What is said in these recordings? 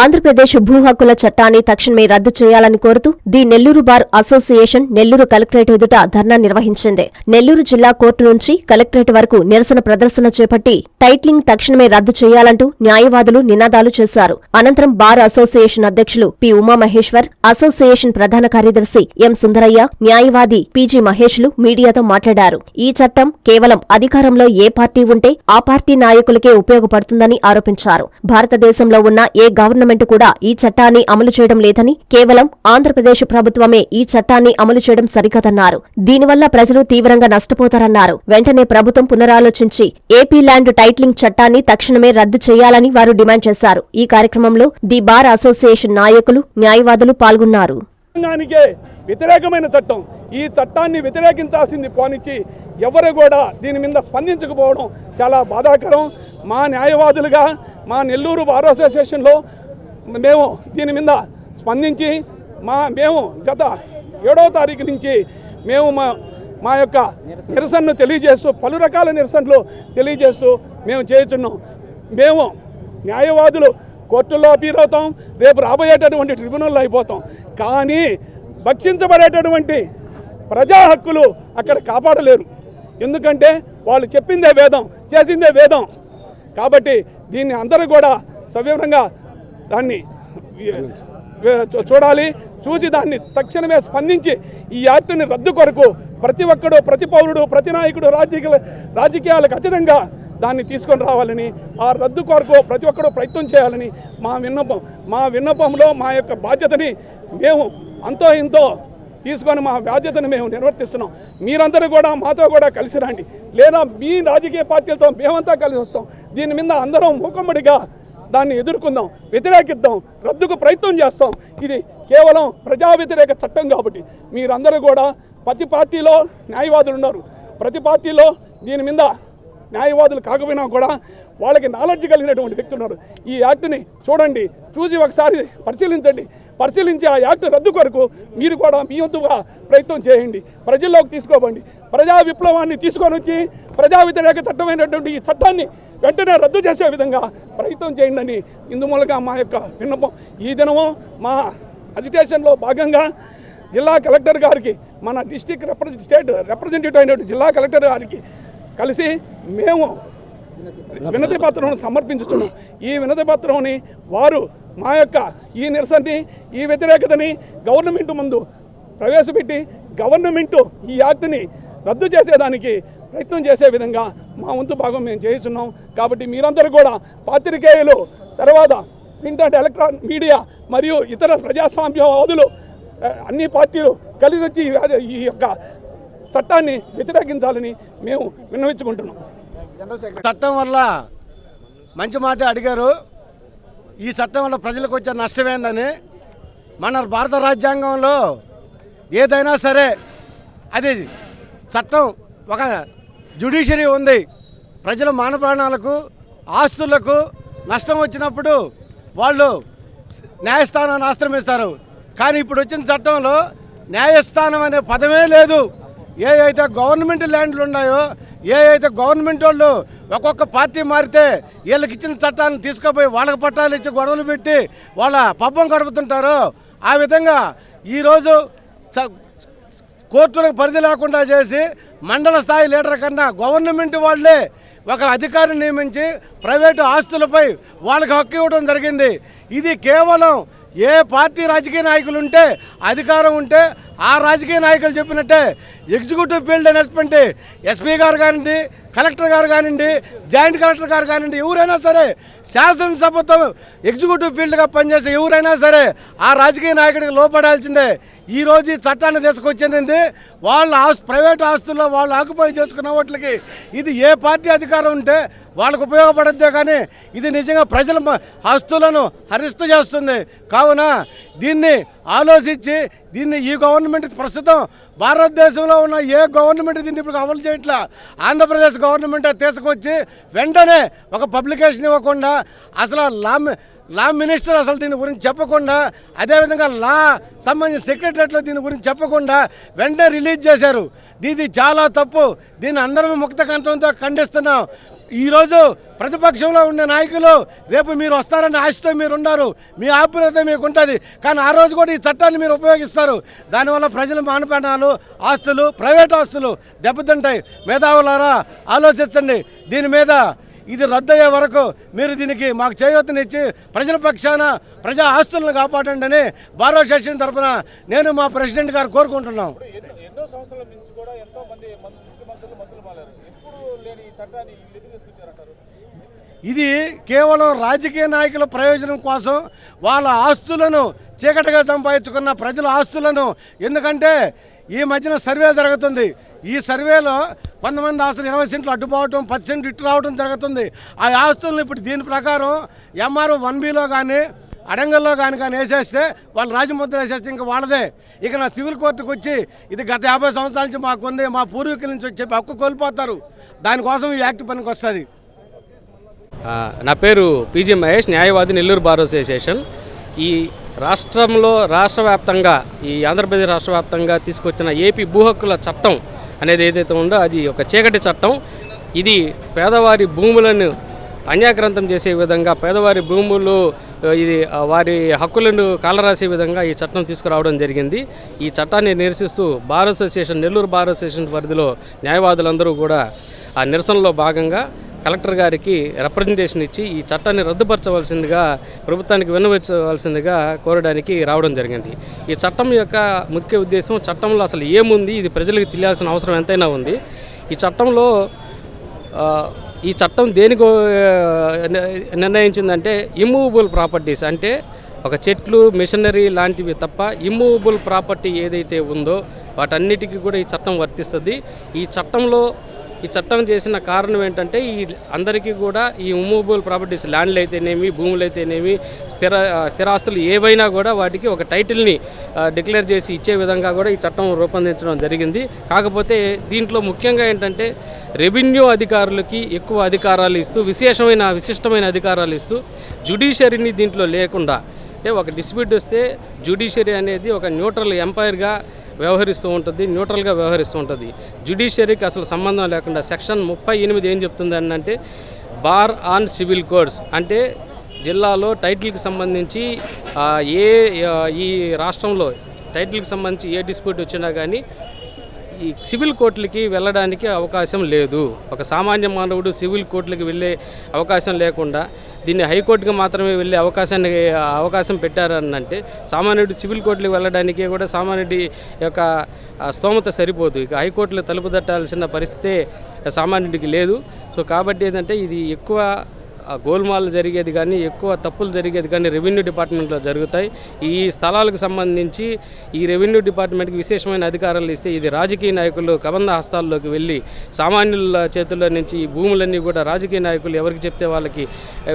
ఆంధ్రప్రదేశ్ భూ హక్కుల చట్టాన్ని తక్షణమే రద్దు చేయాలని కోరుతూ the Nellore bar association Nellore collectorate ఎదుట ధర్నా నిర్వహించింది. నెల్లూరు జిల్లా కోర్టు నుంచి కలెక్టరేట్ వరకు నిరసన ప్రదర్శన చేపట్టి టైట్లింగ్ తక్షణమే రద్దు చేయాలంటూ న్యాయవాదులు నినాదాలు చేశారు. అనంతరం బార్ అసోసియేషన్ అధ్యక్షులు పి ఉమామహేశ్వర్ అసోసియేషన్ ప్రధాన కార్యదర్శి ఎం సుందరయ్య న్యాయవాది పీజీ మహేష్లు మీడియాతో మాట్లాడారు. ఈ చట్టం కేవలం అధికారంలో ఏ పార్టీ ఉంటే ఆ పార్టీ నాయకులకే ఉపయోగపడుతుందని ఆరోపించారు. భారతదేశంలో ఉన్న ఏ గవర్నర్ గవర్నమెంట్ కూడా ఈ చట్టాన్ని అమలు చేయడం లేదని కేవలం ఆంధ్రప్రదేశ్ ప్రభుత్వమే ఈ చట్టాన్ని అమలు చేయడం సరికదన్నారు. దీనివల్ల ప్రజలు తీవ్రంగా నష్టపోతారన్నారు. వెంటనే ప్రభుత్వం పునరాలోచించి ఏపీ ల్యాండ్ టైట్లింగ్ చట్టాన్ని తక్షణమే రద్దు చేయాలని వారు డిమాండ్ చేశారు. ఈ కార్యక్రమంలో ది బార్ అసోసియేషన్ నాయకులు న్యాయవాదులు పాల్గొన్నారు. వ్యతిరేకమైన చట్టం. ఈ చట్టాన్ని వ్యతిరేకించాల్సింది పోనిచ్చి ఎవరు కూడా దీని మీద స్పందించకపోవడం చాలా బాధాకరం. మా న్యాయవాదులుగా మా నెల్లూరు బార్ అసోసియేషన్లో మేము దీని మీద స్పందించి మా మేము గత ఏడవ తారీఖు నుంచి మేము మా మా యొక్క నిరసనను తెలియజేస్తూ పలు రకాల నిరసనలు తెలియజేస్తూ మేము చేయుచున్నాం. మేము న్యాయవాదులు కోర్టుల్లో అపీల్ అవుతాం రేపు రాబోయేటటువంటి ట్రిబ్యునల్లో అయిపోతాం. కానీ భక్షించబడేటటువంటి ప్రజా హక్కులు అక్కడ కాపాడలేరు. ఎందుకంటే వాళ్ళు చెప్పిందే వేదం చేసిందే వేదం. కాబట్టి దీన్ని అందరూ కూడా సవివరంగా దాన్ని చూ- చూడాలి. చూసి దాన్ని తక్షణమే స్పందించి ఈ యాక్టుని రద్దు కొరకు ప్రతి ఒక్కడు ప్రతి పౌరుడు ప్రతి నాయకుడు రాజకీయ రాజకీయాలకు అతీతంగా దాన్ని తీసుకొని రావాలని ఆ రద్దు కొరకు ప్రతి ఒక్కడు ప్రయత్నం చేయాలని మా విన్నపం మా విన్నపంలో మా యొక్క బాధ్యతని మేము అంతో ఇంతో తీసుకొని మా బాధ్యతను మేము నిర్వర్తిస్తున్నాం. మీరందరూ కూడా మాతో కూడా కలిసి రండి. లేదా మీ రాజకీయ పార్టీలతో మేమంతా కలిసి వస్తాం. దీని మీద అందరం మూకమ్మడిగా దాన్ని ఎదుర్కొందాం వ్యతిరేకిద్దాం రద్దుకు ప్రయత్నం చేస్తాం. ఇది కేవలం ప్రజా వ్యతిరేక చట్టం కాబట్టి. మీరందరూ కూడా ప్రతి పార్టీలో న్యాయవాదులు ఉన్నారు. ప్రతి పార్టీలో దీని మీద న్యాయవాదులు కాకపోయినా కూడా వాళ్ళకి నాలెడ్జ్ కలిగినటువంటి వ్యక్తులు ఉన్నారు. ఈ యాక్ట్ని చూడండి చూసి ఒకసారి పరిశీలించండి. పరిశీలించి ఆ యాక్ట్ రద్దు కొరకు మీరు కూడా మీ వంతుగా ప్రయత్నం చేయండి. ప్రజల్లోకి తీసుకోబండి ప్రజా విప్లవాన్ని తీసుకొని వచ్చి ప్రజా వ్యతిరేక చట్టమైనటువంటి ఈ చట్టాన్ని వెంటనే రద్దు చేసే విధంగా ప్రయత్నం చేయండి అని ఇందుమూలంగా మా యొక్క విన్నపం. ఈ దినము మా అజిటేషన్లో భాగంగా జిల్లా కలెక్టర్ గారికి మన డిస్టిక్ రిప్రజెంట్ స్టేట్ రిప్రజెంటేటివ్ అయినటువంటి జిల్లా కలెక్టర్ గారికి కలిసి మేము వినతి పత్రం సమర్పించుతున్నాం. ఈ వినతి పత్రంని వారు మా యొక్క ఈ నిరసనని ఈ వ్యతిరేకతని గవర్నమెంట్ ముందు ప్రవేశపెట్టి గవర్నమెంట్ ఈ యాక్ట్ని రద్దు చేసేదానికి ప్రయత్నం చేసే విధంగా మా వంతు భాగం మేము చేస్తున్నాం కాబట్టి మీరందరూ కూడా పాత్రికేయులు తర్వాత ప్రింట్ అండ్ ఎలక్ట్రాన్ మీడియా మరియు ఇతర ప్రజాస్వామ్యవాదులు అన్ని పార్టీలు కలిసి వచ్చి ఈ యొక్క చట్టాన్ని వ్యతిరేకించాలని మేము విన్నవించుకుంటున్నాం. చట్టం వల్ల మంచి మాట అడిగారు. ఈ చట్టం వల్ల ప్రజలకు వచ్చే నష్టమేందని మన భారత రాజ్యాంగంలో ఏదైనా సరే అది చట్టం ఒక జ్యుడిషియరీ ఉంది. ప్రజల మాన ప్రాణాలకు ఆస్తులకు నష్టం వచ్చినప్పుడు వాళ్ళు న్యాయస్థానాన్ని ఆశ్రమిస్తారు. కానీ ఇప్పుడు వచ్చిన చట్టంలో న్యాయస్థానం అనే పదమే లేదు. ఏ అయితే గవర్నమెంట్ ల్యాండ్లు ఉన్నాయో ఏ అయితే గవర్నమెంట్ వాళ్ళు ఒక్కొక్క పార్టీ మారితే వీళ్ళకి ఇచ్చిన చట్టాలను తీసుకుపోయి వాళ్ళకి పట్టాలు ఇచ్చి గొడవలు పెట్టి వాళ్ళ పబ్బం గడుపుతుంటారో ఆ విధంగా ఈరోజు చ- కోర్టులకు పరిధి లేకుండా చేసి మండల స్థాయి లీడర్ కన్నా గవర్నమెంట్ వాళ్ళే ఒక అధికారిని నియమించి ప్రైవేటు ఆస్తులపై వాళ్ళకి హక్కు ఇవ్వడం జరిగింది. ఇది కేవలం ఏ పార్టీ రాజకీయ నాయకులు ఉంటే అధికారం ఉంటే ఆ రాజకీయ నాయకులు చెప్పినట్టే ఎగ్జిక్యూటివ్ ఫీల్డ్ అనేటువంటి ఎస్పీ గారు కానివ్వండి కలెక్టర్ గారు కానివ్వండి జాయింట్ కలెక్టర్ గారు కానివ్వండి ఎవరైనా సరే శాసనసభతో ఎగ్జిక్యూటివ్ ఫీల్డ్గా పనిచేసే ఎవరైనా సరే ఆ రాజకీయ నాయకుడికి లోపడాల్సిందే. ఈరోజు ఈ చట్టాన్ని తీసుకొచ్చింది వాళ్ళ ఆస్ ప్రైవేట్ ఆస్తుల్లో వాళ్ళు ఆక్యుపై చేసుకున్న వాటికి ఇది ఏ పార్టీ అధికారం ఉంటే వాళ్ళకు ఉపయోగపడద్దే కానీ ఇది నిజంగా ప్రజల ఆస్తులను హరిస్తూ చేస్తుంది. కావున దీన్ని ఆలోచించి దీన్ని ఈ గవర్నమెంట్ ప్రస్తుతం భారతదేశంలో ఉన్న ఏ గవర్నమెంట్ దీన్ని ఇప్పుడు అమలు చేయట్లా? ఆంధ్రప్రదేశ్ గవర్నమెంట్ తీసుకొచ్చి వెంటనే ఒక పబ్లికేషన్ ఇవ్వకుండా అసలు లామ్ లా మినిస్టర్ అసలు దీని గురించి చెప్పకుండా అదేవిధంగా లా సంబంధించిన సెక్రటరియట్లో దీని గురించి చెప్పకుండా వెంటనే రిలీజ్ చేశారు. ఇది చాలా తప్పు. దీన్ని అందరం ముక్త కంఠంతో ఖండిస్తున్నాం. ఈరోజు ప్రతిపక్షంలో ఉండే నాయకులు రేపు మీరు వస్తారని ఆశతో మీరు ఉన్నారు మీ ఆప్యాయత మీకు ఉంటుంది కానీ ఆ రోజు కూడా ఈ చట్టాన్ని మీరు ఉపయోగిస్తారు. దానివల్ల ప్రజల మానపానాలు ఆస్తులు ప్రైవేట్ ఆస్తులు దెబ్బతింటాయి. మేధావులారా ఆలోచించండి. దీని మీద ఇది రద్దయ్యే వరకు మీరు దీనికి మాకు చేయూతనిచ్చి ప్రజల పక్షాన ప్రజా ఆస్తులను కాపాడండి అని బారో సెషన్ తరఫున నేను మా ప్రెసిడెంట్ గారు కోరుకుంటున్నాం. ఇది కేవలం రాజకీయ నాయకుల ప్రయోజనం కోసం వాళ్ళ ఆస్తులను చీకటిగా సంపాదించుకున్న ప్రజల ఆస్తులను. ఎందుకంటే ఈ మధ్యన సర్వే జరుగుతుంది. ఈ సర్వేలో కొంతమంది ఆస్తులు ఇరవై సెంట్లు అడ్డుపోవటం పది సెంట్లు ఇటు రావడం జరుగుతుంది. ఆ ఆస్తులను ఇప్పుడు దీని ప్రకారం ఎంఆర్ఓ వన్ బిలో కానీ అడంగల్లో కానీ కానీ వేసేస్తే వాళ్ళు రాజముద్ర వేసేస్తే ఇంకా వాళ్ళదే. ఇక నా సివిల్ కోర్టుకు వచ్చి ఇది గత యాభై సంవత్సరాల నుంచి మాకు ఉంది మా పూర్వీకుల నుంచి వచ్చి చెప్పి హక్కు కోల్పోతారు. దానికోసం ఈ యాక్ట్ పనికి వస్తుంది. నా పేరు పీజీ మహేష్ న్యాయవాది నెల్లూరు బార్ అసోసియేషన్. ఈ రాష్ట్రంలో రాష్ట్ర వ్యాప్తంగా ఈ ఆంధ్రప్రదేశ్ రాష్ట్ర వ్యాప్తంగా తీసుకొచ్చిన ఏపీ భూ హక్కుల చట్టం అనేది ఏదైతే ఉందో అది ఒక చీకటి చట్టం. ఇది పేదవారి భూములను అన్యాక్రాంతం చేసే విధంగా పేదవారి భూములు ఇది వారి హక్కులను కాలరాసే విధంగా ఈ చట్టం తీసుకురావడం జరిగింది. ఈ చట్టాన్ని నిరసిస్తూ bar association Nellore bar association పరిధిలో న్యాయవాదులందరూ కూడా ఆ నిరసనలో భాగంగా కలెక్టర్ గారికి రిప్రజెంటేషన్ ఇచ్చి ఈ చట్టాన్ని రద్దుపరచవలసిందిగా ప్రభుత్వానికి విన్నవించవలసిందిగా కోరడానికి రావడం జరిగింది. ఈ చట్టం యొక్క ముఖ్య ఉద్దేశం చట్టంలో అసలు ఏముంది? ఇది ప్రజలకు తెలియాల్సిన అవసరం ఎంతైనా ఉంది. ఈ చట్టంలో ఈ చట్టం దేనికి నిర్ణయించిందంటే ఇమ్మూవబుల్ ప్రాపర్టీస్ అంటే ఒక చెట్లు మిషనరీ లాంటివి తప్ప ఇమ్మూవబుల్ ప్రాపర్టీ ఏదైతే ఉందో వాటన్నిటికీ కూడా ఈ చట్టం వర్తిస్తుంది. ఈ చట్టంలో ఈ చట్టం చేసిన కారణం ఏంటంటే ఈ అందరికీ కూడా ఈ ఇమ్మూవబుల్ ప్రాపర్టీస్ ల్యాండ్లు అయితేనేమి భూములు అయితేనేమి స్థిర స్థిరాస్తులు ఏవైనా కూడా వాటికి ఒక టైటిల్ని డిక్లేర్ చేసి ఇచ్చే విధంగా కూడా ఈ చట్టం రూపొందించడం జరిగింది. కాకపోతే దీంట్లో ముఖ్యంగా ఏంటంటే రెవెన్యూ అధికారులకి ఎక్కువ అధికారాలు ఇస్తూ విశేషమైన విశిష్టమైన అధికారాలు ఇస్తూ జుడిషియరీని దీంట్లో లేకుండా అంటే ఒక డిస్ప్యూట్ వస్తే జ్యుడిషియరీ అనేది ఒక న్యూట్రల్ ఎంపైర్గా వ్యవహరిస్తూ ఉంటుంది న్యూట్రల్గా వ్యవహరిస్తూ ఉంటుంది. జ్యుడిషియరీకి అసలు సంబంధం లేకుండా సెక్షన్ ముప్పై ఎనిమిది ఏం చెప్తుంది అని అంటే బార్ ఆన్ సివిల్ కోడ్స్. అంటే జిల్లాలో టైటిల్కి సంబంధించి ఏ ఈ రాష్ట్రంలో టైటిల్కి సంబంధించి ఏ డిస్ప్యూట్ వచ్చినా కానీ ఈ సివిల్ కోర్టులకి వెళ్ళడానికి అవకాశం లేదు. ఒక సామాన్య మానవుడు సివిల్ కోర్టులకి వెళ్ళే అవకాశం లేకుండా దీన్ని హైకోర్టుకి మాత్రమే వెళ్ళే అవకాశాన్ని అవకాశం పెట్టారనంటే సామాన్యుడు సివిల్ కోర్టులకు వెళ్ళడానికి కూడా సామాన్యుడి యొక్క స్తోమత సరిపోదు. ఇక హైకోర్టులో తలుపు తట్టాల్సిన పరిస్థితే సామాన్యుడికి లేదు. సో కాబట్టి ఏంటంటే ఇది ఎక్కువ గోల్మాల్ జరిగేది కానీ ఎక్కువ తప్పులు జరిగేది కానీ రెవెన్యూ డిపార్ట్మెంట్లో జరుగుతాయి. ఈ స్థలాలకు సంబంధించి ఈ రెవెన్యూ డిపార్ట్మెంట్కి విశేషమైన అధికారాలు ఇస్తే ఇది రాజకీయ నాయకులు కబంధ హస్తాల్లోకి వెళ్ళి సామాన్యుల చేతుల్లో నుంచి ఈ భూములన్నీ కూడా రాజకీయ నాయకులు ఎవరికి చెప్తే వాళ్ళకి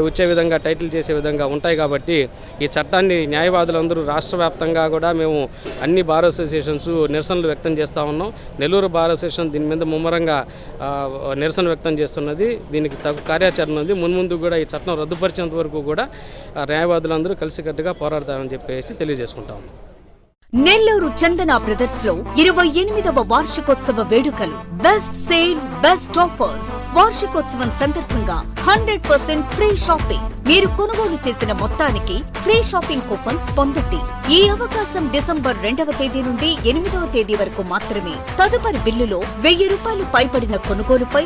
వచ్చే విధంగా టైటిల్ చేసే విధంగా ఉంటాయి కాబట్టి ఈ చట్టాన్ని న్యాయవాదులందరూ రాష్ట్ర వ్యాప్తంగా కూడా మేము అన్ని బార్ అసోసియేషన్స్ నిరసనలు వ్యక్తం చేస్తూ ఉన్నాం. నెల్లూరు బార్ అసోసియేషన్ దీని మీద ముమ్మరంగా నిరసన వ్యక్తం చేస్తున్నది. దీనికి తగు కార్యాచరణ ఉంది. మున్ముందు కూడా ఈ చట్టం రద్దుపరిచేంత వరకు కూడా ఆ, న్యాయవాదులందరూ కలిసికట్టుగా పోరాడతారని చెప్పేసి తెలియజేసుకుంటాం. నెల్లూరు చందన బ్రదర్స్లో ఇరవై ఎనిమిదవ వార్షికోత్సవ వేడుకలు బెస్ట్ సేల్ బెస్ట్ ఆఫర్స్. వార్షికోత్సవం సందర్భంగా హండ్రెడ్ పర్సెంట్ ఫ్రీ షాపింగ్. మీరు కొనుగోలు చేసిన మొత్తానికి ఫ్రీ షాపింగ్ కూపన్స్ పొందండి. ఈ అవకాశం డిసెంబర్ రెండవ తేదీ నుండి ఎనిమిదవ తేదీ వరకు మాత్రమే. తదుపరి బిల్లులో వెయ్యి రూపాయలు పైబడిన కొనుగోలుపై